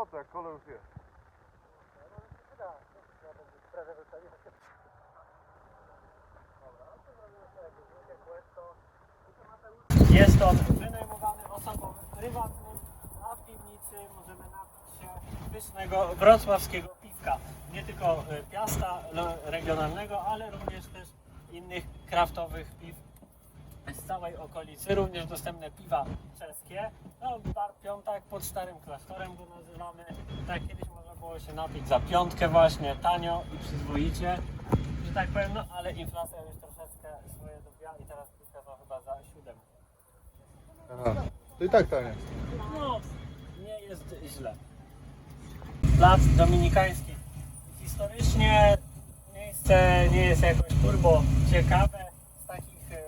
po co, jak już jest? Jest to wynajmowany osobom prywatnym, a w piwnicy możemy napić się pysznego wrocławskiego piwka. Nie tylko piasta lo- regionalnego, ale również też innych kraftowych piw z całej okolicy. Również dostępne piwa czeskie. No, bar Piątak pod Starym Klasztorem go nazywamy. Tak kiedyś można było się napić za piątkę właśnie, tanio i przyzwoicie, że tak powiem, no ale inflacja już troszeczkę swoje dobiła i teraz piwka to chyba za siódemkę. Aha. To i tak tanie. No, nie jest źle. Plac Dominikański. Historycznie miejsce nie jest jakoś turbo ciekawe. Z takich e,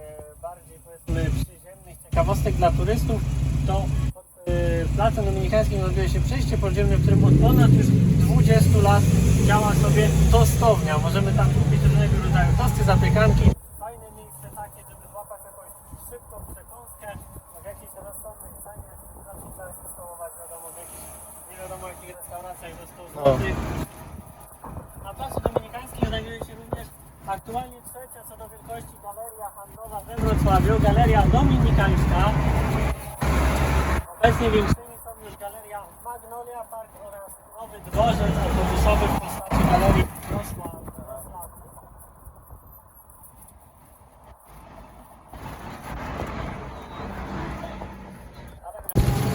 bardziej powiedzmy przyziemnych ciekawostek dla turystów to pod e, Placem Dominikańskim znajduje się przejście podziemne, w którym od ponad już 20 lat działa sobie tostownia. Możemy tam kupić różnego rodzaju tosty, zapiekanki. Fajne miejsce takie, żeby złapać jakąś szybką przekąskę w jakiejś rozsądnej cenie. Zawsze trzeba się stołować wiadomo w jakichś nie wiadomo jakich restauracjach do 100 No. zł. Na Placu Dominikańskim znajduje się również aktualnie trzecia co do wielkości galeria handlowa we Wrocławiu, Galeria Dominikańska. Obecnie większymi są już Galeria Magnolia Park oraz nowy dworzec autobusowy w postaci Galerii Wrocław.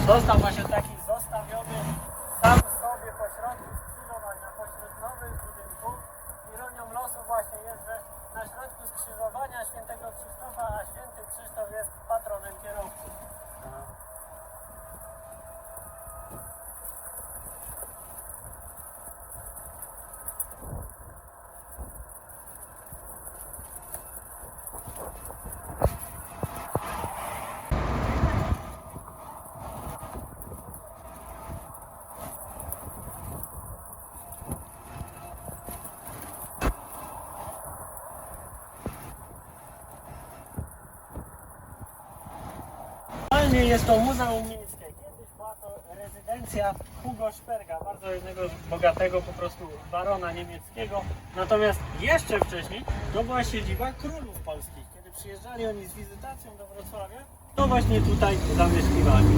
Został właśnie taki zostawiony sam sobie pośrodku Losu właśnie jest, że na środku skrzyżowania świętego Krzysztofa, a święty Krzysztof jest patronem kierowców. Aktualnie jest to Muzeum Miejskie. Kiedyś była to rezydencja Hugo Sperga, bardzo jednego bogatego po prostu barona niemieckiego. Natomiast jeszcze wcześniej to była siedziba królów polskich. Kiedy przyjeżdżali oni z wizytacją do Wrocławia, to właśnie tutaj zamieszkiwali.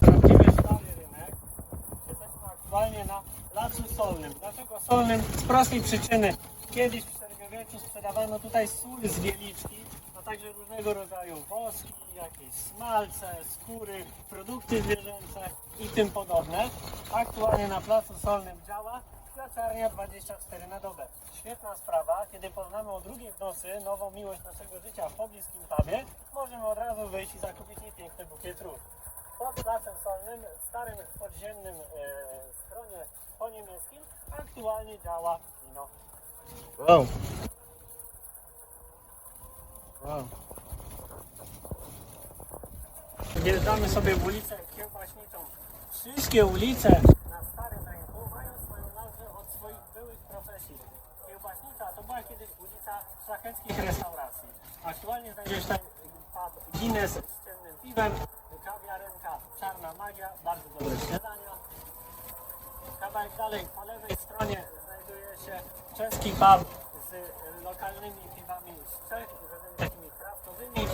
Prawdziwy stary rynek. Aktualnie na Placu Solnym. Dlaczego Solnym? Z prostej przyczyny. Kiedyś w średniowieczu sprzedawano tutaj sól z wieliczki, a także różnego rodzaju woski, jakieś smalce, skóry, produkty zwierzęce i tym podobne. Aktualnie na Placu Solnym działa kwiaciarnia 24 na dobę. Świetna sprawa, kiedy poznamy o drugiej w nocy nową miłość naszego życia w pobliskim pubie, możemy od razu wyjść i zakupić jej piękny bukiet róż. Pod Placem Solnym, w starym podziemnym e, schronie po niemieckim, aktualnie działa kino. Wow. Wow. Wjeżdżamy sobie w ulicę Kiełbaśniczą. Wszystkie ulice na Starym Rynku mają swoją nazwę od swoich byłych profesji. Kiełbaśnica to była kiedyś ulica szlacheckich restauracji. Aktualnie znajduje się tam pub Guinness z ciemnym piwem, Magia, bardzo dobre śniadania. Kawałek dalej po lewej stronie znajduje się czeski pub z lokalnymi piwami z Czech, takimi kraftowymi.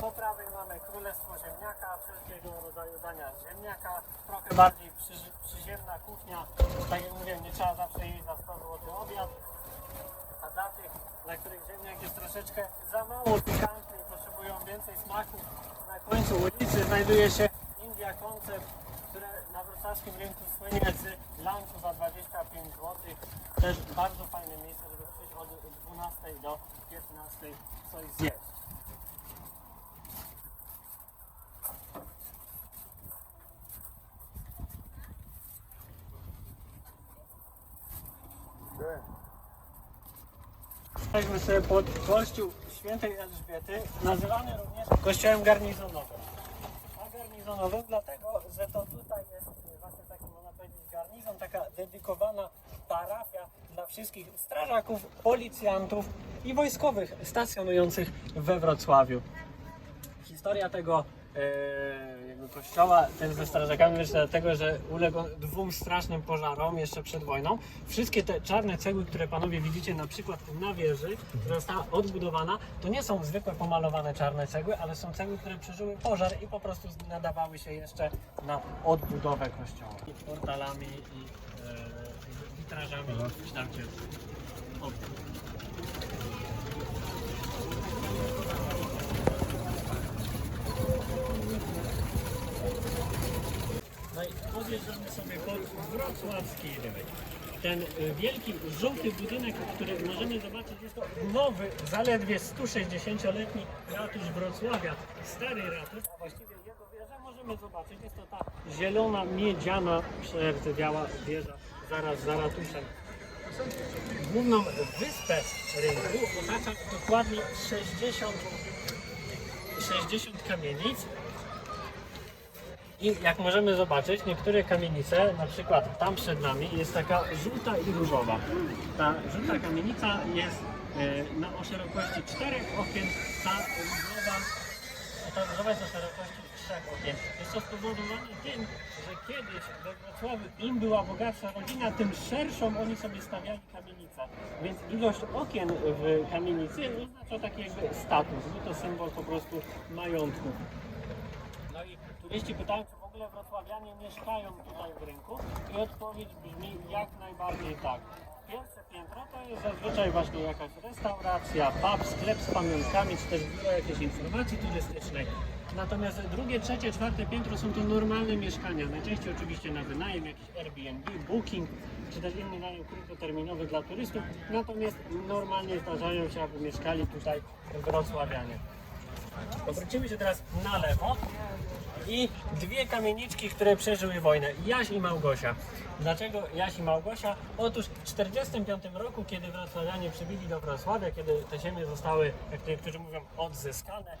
Po prawej mamy Królestwo Ziemniaka, wszelkiego rodzaju dania ziemniaka, trochę bardziej przyży, przyziemna kuchnia. Tak jak mówiłem, nie trzeba zawsze jeść za 100 zł obiad. A dla tych, dla których ziemniak jest troszeczkę za mało pikantny i potrzebują więcej smaku, na końcu ulicy znajduje się India Concept, które na wrocławskim rynku słynie z lunchu za 25 zł. Też bardzo fajne miejsce, żeby przyjść od 12 do 15 coś zjeść. Jesteśmy sobie pod kościół świętej Elżbiety, nazywany również kościołem garnizonowym. Garnizonowym dlatego, że to tutaj jest właśnie taki, można powiedzieć, garnizon, taka dedykowana parafia dla wszystkich strażaków, policjantów i wojskowych stacjonujących we Wrocławiu. Historia tego e, jakby kościoła ten ze strażakami myślę dlatego, że uległ dwóm strasznym pożarom jeszcze przed wojną. Wszystkie te czarne cegły, które panowie widzicie na przykład na wieży, która została odbudowana, to nie są zwykłe pomalowane czarne cegły, ale są cegły, które przeżyły pożar i po prostu nadawały się jeszcze na odbudowę kościoła. I portalami i e, witrażami okien. Sobie pod wrocławski rynek. Ten y, wielki, żółty budynek, który możemy zobaczyć, jest to nowy, zaledwie 160-letni ratusz Wrocławia. Stary ratusz, a właściwie jego wieżę możemy zobaczyć. Jest to ta zielona, miedziana, przerdzewiała wieża zaraz za ratuszem. Główną wyspę rynku otacza dokładnie 60, 60 kamienic. I jak możemy zobaczyć, niektóre kamienice, na przykład tam przed nami, jest taka żółta i różowa. Ta żółta kamienica jest e, na o szerokości czterech okien, ta różowa, ta różowa jest o szerokości trzech okien. Jest to spowodowane tym, że kiedyś we Wrocławiu im była bogatsza rodzina, tym szerszą oni sobie stawiali kamienicę. Więc ilość okien w kamienicy oznacza taki jakby status, był to symbol po prostu majątku. No i turyści pytają, ogóle wrocławianie mieszkają tutaj w rynku i odpowiedź brzmi jak najbardziej tak. Pierwsze piętro to jest zazwyczaj właśnie jakaś restauracja, pub, sklep z pamiątkami, czy też biuro jakiejś informacji turystycznej. Natomiast drugie, trzecie, czwarte piętro są to normalne mieszkania, najczęściej oczywiście na wynajem, jakiś Airbnb, Booking, czy też inny najem krótkoterminowy dla turystów. Natomiast normalnie zdarzają się, aby mieszkali tutaj wrocławianie. Obrócimy się teraz na lewo i dwie kamieniczki, które przeżyły wojnę. Jaś i Małgosia. Dlaczego Jaś i Małgosia? Otóż w 1945 roku, kiedy Wrocławianie przybili do Wrocławia, kiedy te ziemie zostały, jak niektórzy mówią, odzyskane,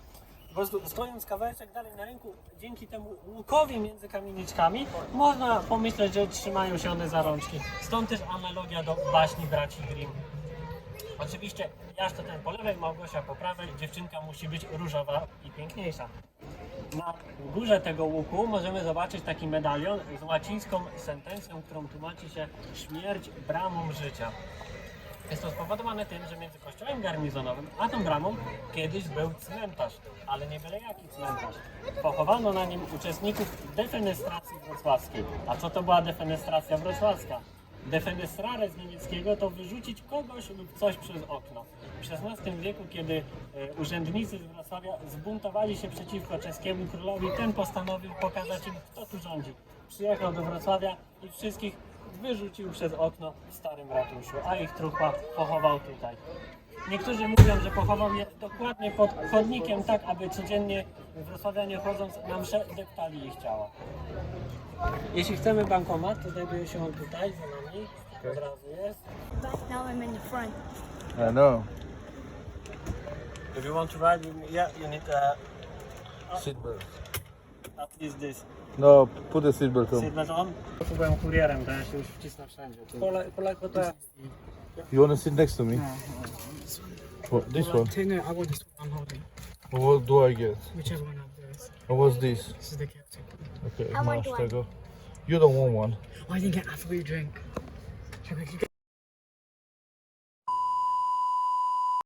po prostu stojąc kawałeczek dalej na rynku, dzięki temu łukowi między kamieniczkami, można pomyśleć, że trzymają się one za rączki. Stąd też analogia do baśni braci Grimm. Oczywiście Jaś to ten po lewej, Małgosia po prawej, dziewczynka musi być różowa i piękniejsza. Na górze tego łuku możemy zobaczyć taki medalion z łacińską sentencją, którą tłumaczy się śmierć bramą życia. Jest to spowodowane tym, że między kościołem garnizonowym a tą bramą kiedyś był cmentarz, ale nie byle jaki cmentarz. Pochowano na nim uczestników defenestracji wrocławskiej. A co to była defenestracja wrocławska? Defenestrare z niemieckiego to wyrzucić kogoś lub coś przez okno. W XVI wieku, kiedy e, urzędnicy z Wrocławia zbuntowali się przeciwko czeskiemu królowi, ten postanowił pokazać im, kto tu rządzi. Przyjechał do Wrocławia i wszystkich wyrzucił przez okno w starym ratuszu, a ich trupa pochował tutaj. Niektórzy mówią, że pochował je dokładnie pod chodnikiem, tak aby codziennie wrocławianie chodząc na mszę deptali ich ciała. Jeśli chcemy bankomat, to znajduje się on tutaj za nami. Od razu jest. But now I'm in the front. I know. If you want to ride with me, yeah, you need uh, Seatbelt. at least this. No, put the seatbelt on. Seatbelt on. Tu byłem kurierem, to ja się już wcisnę wszędzie. Polak, Polak to You want to sit next to me? What, this one? No, I want this one I'm holding. What do I get? Whichever one of those. And what's this? This is the caretaker. Okay, I want one. You don't want one. I didn't get half a drink.